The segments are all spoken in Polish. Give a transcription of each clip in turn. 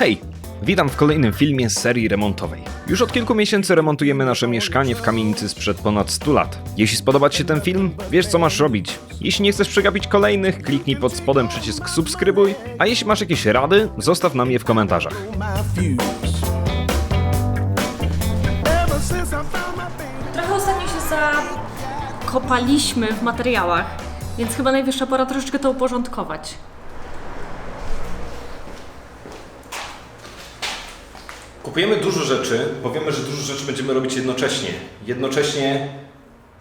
Hej! Witam w kolejnym filmie z serii remontowej. Już od kilku miesięcy remontujemy nasze mieszkanie w kamienicy sprzed ponad 100 lat. Jeśli spodobać się ten film, wiesz co masz robić. Jeśli nie chcesz przegapić kolejnych, kliknij pod spodem przycisk subskrybuj, a jeśli masz jakieś rady, zostaw nam je w komentarzach. Trochę ostatnio się zakopaliśmy w materiałach, więc chyba najwyższa pora troszeczkę to uporządkować. Kupujemy dużo rzeczy, bo wiemy, że dużo rzeczy będziemy robić jednocześnie. Jednocześnie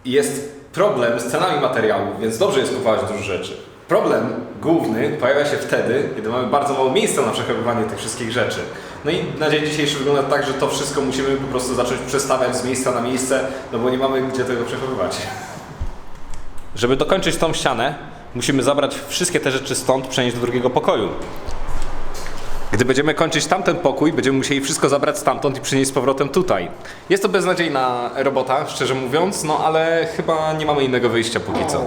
jest problem z cenami materiałów, więc dobrze jest kupować dużo rzeczy. Problem główny pojawia się wtedy, kiedy mamy bardzo mało miejsca na przechowywanie tych wszystkich rzeczy. No i na dzień dzisiejszy wygląda tak, że to wszystko musimy po prostu zacząć przestawiać z miejsca na miejsce, no bo nie mamy gdzie tego przechowywać. Żeby dokończyć tą ścianę, musimy zabrać wszystkie te rzeczy stąd, przenieść do drugiego pokoju. Gdy będziemy kończyć tamten pokój, będziemy musieli wszystko zabrać stamtąd i przynieść z powrotem tutaj. Jest to beznadziejna robota, szczerze mówiąc, no ale chyba nie mamy innego wyjścia póki co.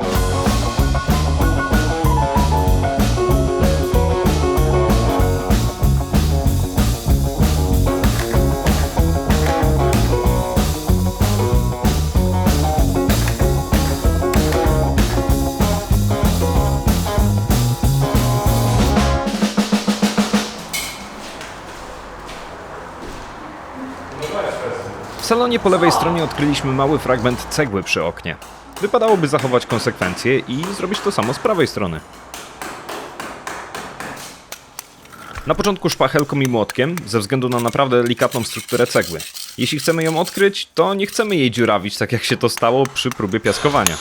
salonie po lewej stronie odkryliśmy mały fragment cegły przy oknie. Wypadałoby zachować konsekwencje i zrobić to samo z prawej strony. Na początku szpachelką i młotkiem, ze względu na naprawdę delikatną strukturę cegły. Jeśli chcemy ją odkryć, to nie chcemy jej dziurawić, tak jak się to stało przy próbie piaskowania.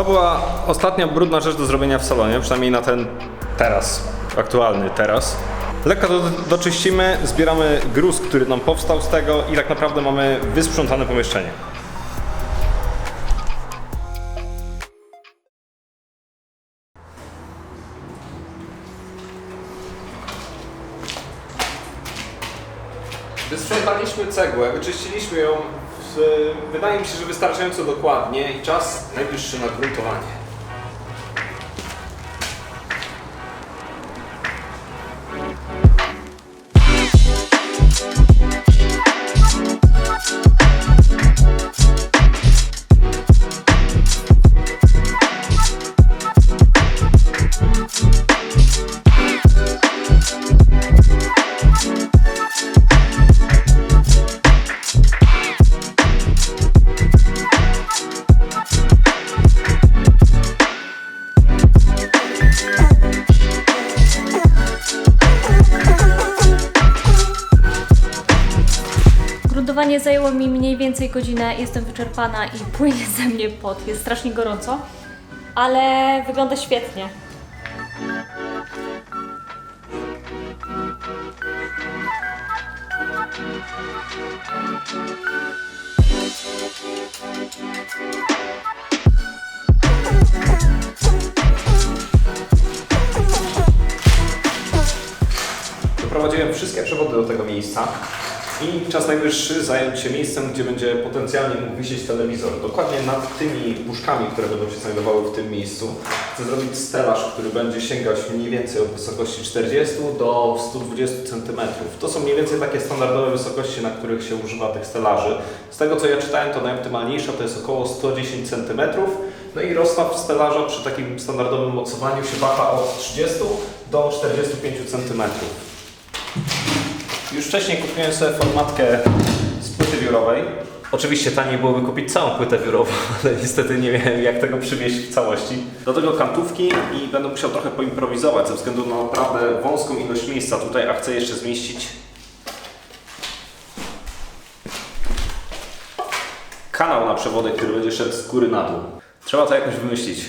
To była ostatnia brudna rzecz do zrobienia w salonie, przynajmniej na ten teraz, aktualny teraz. Lekko to doczyścimy, zbieramy gruz, który nam powstał z tego i tak naprawdę mamy wysprzątane pomieszczenie. Wysprzątaliśmy cegłę, wyczyściliśmy ją, wydaje mi się, że wystarczająco dokładnie i czas najwyższy na. Gruntowanie więcej godzinę, jestem wyczerpana i płynie ze mnie pot, jest strasznie gorąco, ale wygląda świetnie. Doprowadziłem wszystkie przewody do tego miejsca i czas najwyższy zająć się miejscem, gdzie będzie potencjalnie mógł wisieć telewizor. Dokładnie nad tymi puszkami, które będą się znajdowały w tym miejscu. Chcę zrobić stelaż, który będzie sięgać mniej więcej od wysokości 40 do 120 cm. To są mniej więcej takie standardowe wysokości, na których się używa tych stelaży. Z tego co ja czytałem, to najoptymalniejsza to jest około 110 cm. No i rozstaw stelaża przy takim standardowym mocowaniu się waha od 30 do 45 cm. Już wcześniej kupiłem sobie formatkę z płyty wiórowej. Oczywiście taniej byłoby kupić całą płytę wiórową, ale niestety nie wiem jak tego przywieźć w całości. Do tego kantówki i będę musiał trochę poimprowizować ze względu na naprawdę wąską ilość miejsca tutaj, a chcę jeszcze zmieścić kanał na przewodek, który będzie szedł z góry na dół. Trzeba to jakoś wymyślić.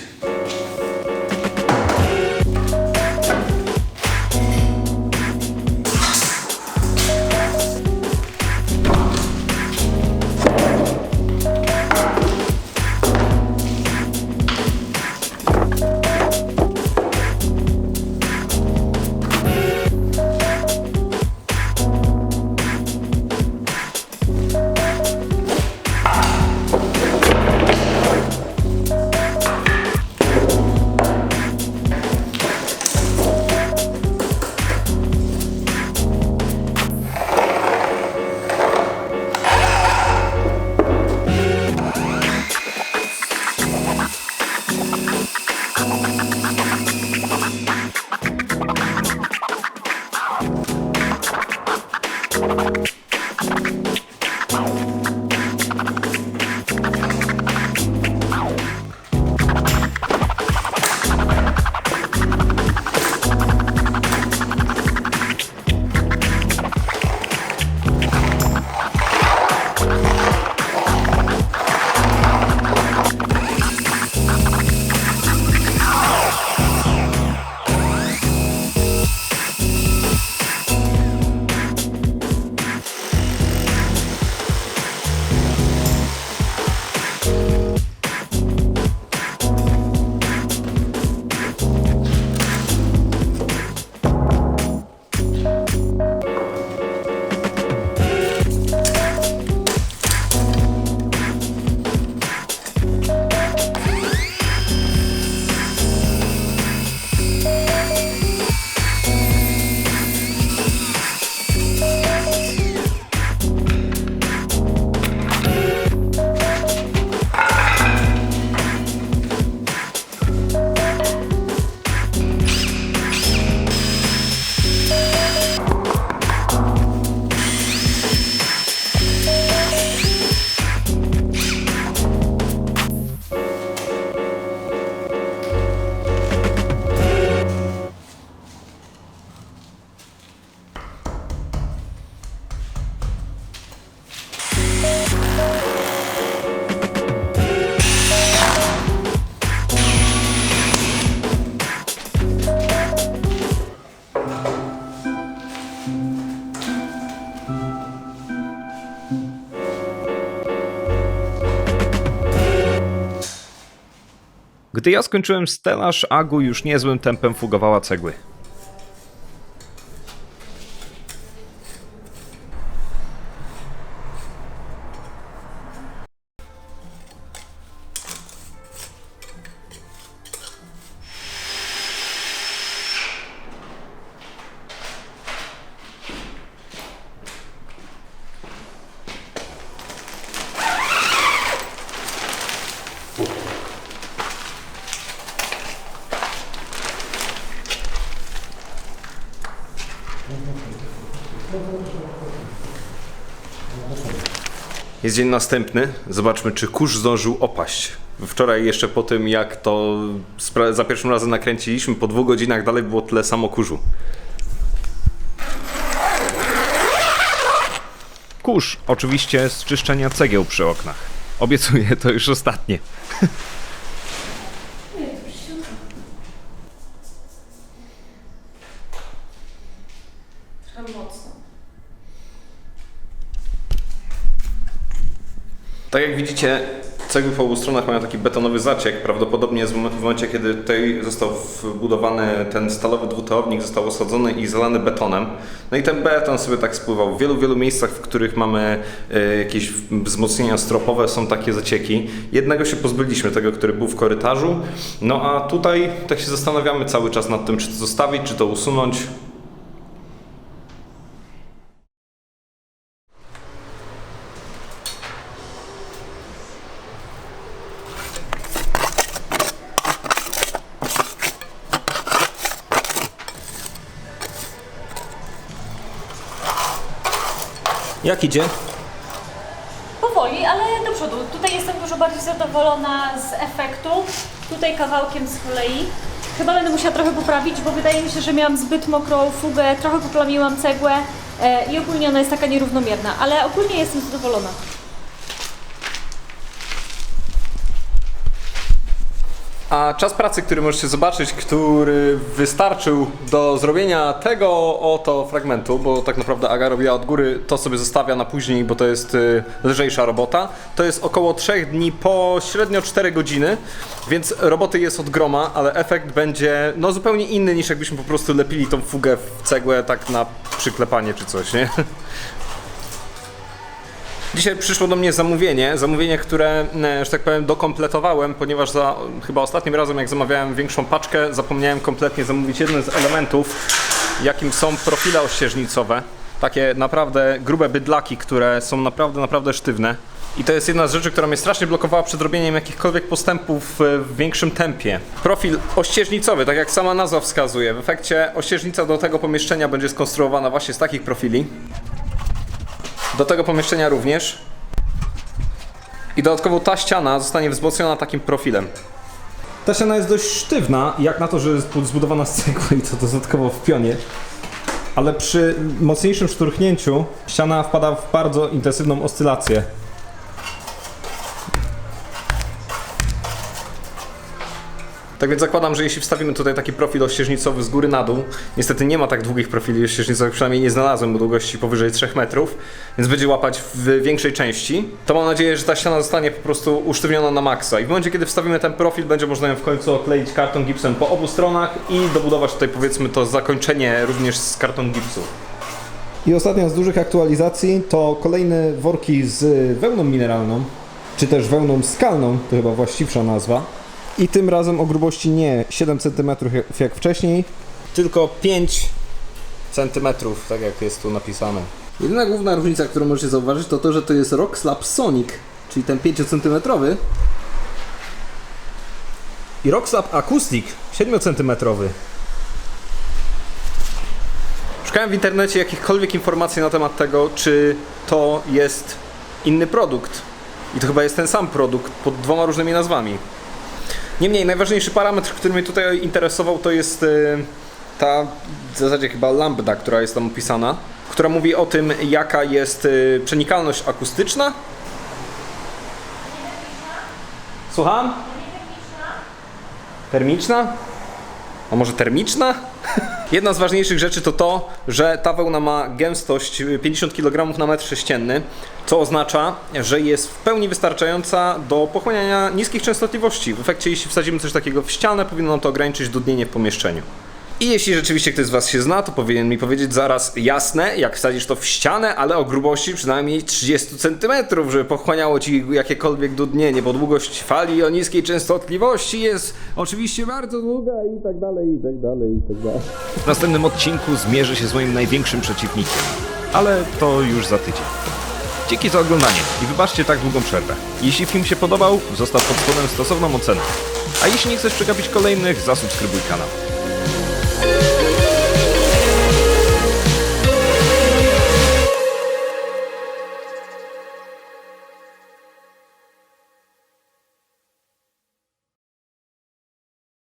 Gdy ja skończyłem stelaż, Agu już niezłym tempem fugowała cegły. Jest dzień następny. Zobaczmy, czy kurz zdążył opaść. Wczoraj jeszcze po tym, jak to za pierwszym razem nakręciliśmy, po dwóch godzinach dalej było tyle samo kurzu. Kurz, oczywiście z czyszczenia cegieł przy oknach. Obiecuję, to już ostatnie. Trochę mocno. Tak jak widzicie, cegły po obu stronach mają taki betonowy zaciek. Prawdopodobnie w mom- w momencie, kiedy tutaj został wbudowany ten stalowy dwuteornik, został osadzony i zalany betonem. No i ten beton sobie tak spływał. W wielu, wielu miejscach, w których mamy e, jakieś wzmocnienia stropowe, są takie zacieki. Jednego się pozbyliśmy, tego, który był w korytarzu. No a tutaj tak się zastanawiamy cały czas nad tym, czy to zostawić, czy to usunąć. Jak idzie? Powoli, ale do przodu. Tutaj jestem dużo bardziej zadowolona z efektu. Tutaj kawałkiem z kolei. Chyba będę musiała trochę poprawić, bo wydaje mi się, że miałam zbyt mokrą fugę, trochę poplamiłam cegłę e, i ogólnie ona jest taka nierównomierna, ale ogólnie jestem zadowolona. A czas pracy, który możecie zobaczyć, który wystarczył do zrobienia tego oto fragmentu, bo tak naprawdę Aga robiła od góry, to sobie zostawia na później, bo to jest y, lżejsza robota, to jest około 3 dni po średnio 4 godziny, więc roboty jest od groma, ale efekt będzie no zupełnie inny niż jakbyśmy po prostu lepili tą fugę w cegłę tak na przyklepanie czy coś, nie? Dzisiaj przyszło do mnie zamówienie, zamówienie, które, e, że tak powiem, dokompletowałem, ponieważ za chyba ostatnim razem, jak zamawiałem większą paczkę, zapomniałem kompletnie zamówić jeden z elementów, jakim są profile ościeżnicowe. Takie naprawdę grube bydlaki, które są naprawdę, naprawdę sztywne. I to jest jedna z rzeczy, która mnie strasznie blokowała przed robieniem jakichkolwiek postępów e, w większym tempie. Profil ościeżnicowy, tak jak sama nazwa wskazuje. W efekcie ościeżnica do tego pomieszczenia będzie skonstruowana właśnie z takich profili. Do tego pomieszczenia również. I dodatkowo ta ściana zostanie wzmocniona takim profilem. Ta ściana jest dość sztywna, jak na to, że jest zbudowana z cegły i to dodatkowo w pionie. Ale przy mocniejszym szturchnięciu ściana wpada w bardzo intensywną oscylację. Tak więc zakładam, że jeśli wstawimy tutaj taki profil ościeżnicowy z góry na dół, niestety nie ma tak długich profili ościeżnicowych, przynajmniej nie znalazłem o długości powyżej 3 metrów, więc będzie łapać w większej części, to mam nadzieję, że ta ściana zostanie po prostu usztywniona na maksa i w momencie, kiedy wstawimy ten profil, będzie można ją w końcu okleić karton gipsem po obu stronach i dobudować tutaj powiedzmy to zakończenie również z karton gipsu. I ostatnia z dużych aktualizacji to kolejne worki z wełną mineralną, czy też wełną skalną, to chyba właściwsza nazwa. I tym razem o grubości nie 7 cm jak- wcześniej, Tylko 5 centymetrów, tak jak jest tu napisane. Jedyna główna różnica, którą możecie zauważyć, to to, że to jest Rock Slab Sonic, czyli ten 5 centymetrowy. I Rock Slab Acoustic 7 centymetrowy. Szukałem w internecie jakichkolwiek informacji na temat tego, czy to jest inny produkt. I to chyba jest ten sam produkt pod dwoma różnymi nazwami. Niemniej, najważniejszy parametr, który mnie tutaj interesował, to jest y, ta w zasadzie chyba lambda, która jest tam opisana, która mówi o tym, jaka jest y, przenikalność akustyczna. Słucham? Termiczna? A może termiczna? Jedna z ważniejszych rzeczy to to, że ta wełna ma gęstość 50 kg na metr sześcienny, co oznacza, że jest w pełni wystarczająca do pochłaniania niskich częstotliwości. W efekcie, jeśli wsadzimy coś takiego w ścianę, powinno to ograniczyć dudnienie w pomieszczeniu. I jeśli rzeczywiście ktoś z Was się zna, to powinien mi powiedzieć zaraz jasne, jak wsadzisz to w ścianę, ale o grubości przynajmniej 30 cm, żeby pochłaniało Ci jakiekolwiek dudnienie, bo długość fali o niskiej częstotliwości jest oczywiście bardzo długa i tak dalej, i tak dalej, i tak dalej. W następnym odcinku zmierzę się z moim największym przeciwnikiem. Ale to już za tydzień. Dzięki za oglądanie i wybaczcie tak długą przerwę. Jeśli film się podobał, zostaw pod spodem stosowną ocenę. A jeśli nie chcesz przegapić kolejnych, zasubskrybuj kanał.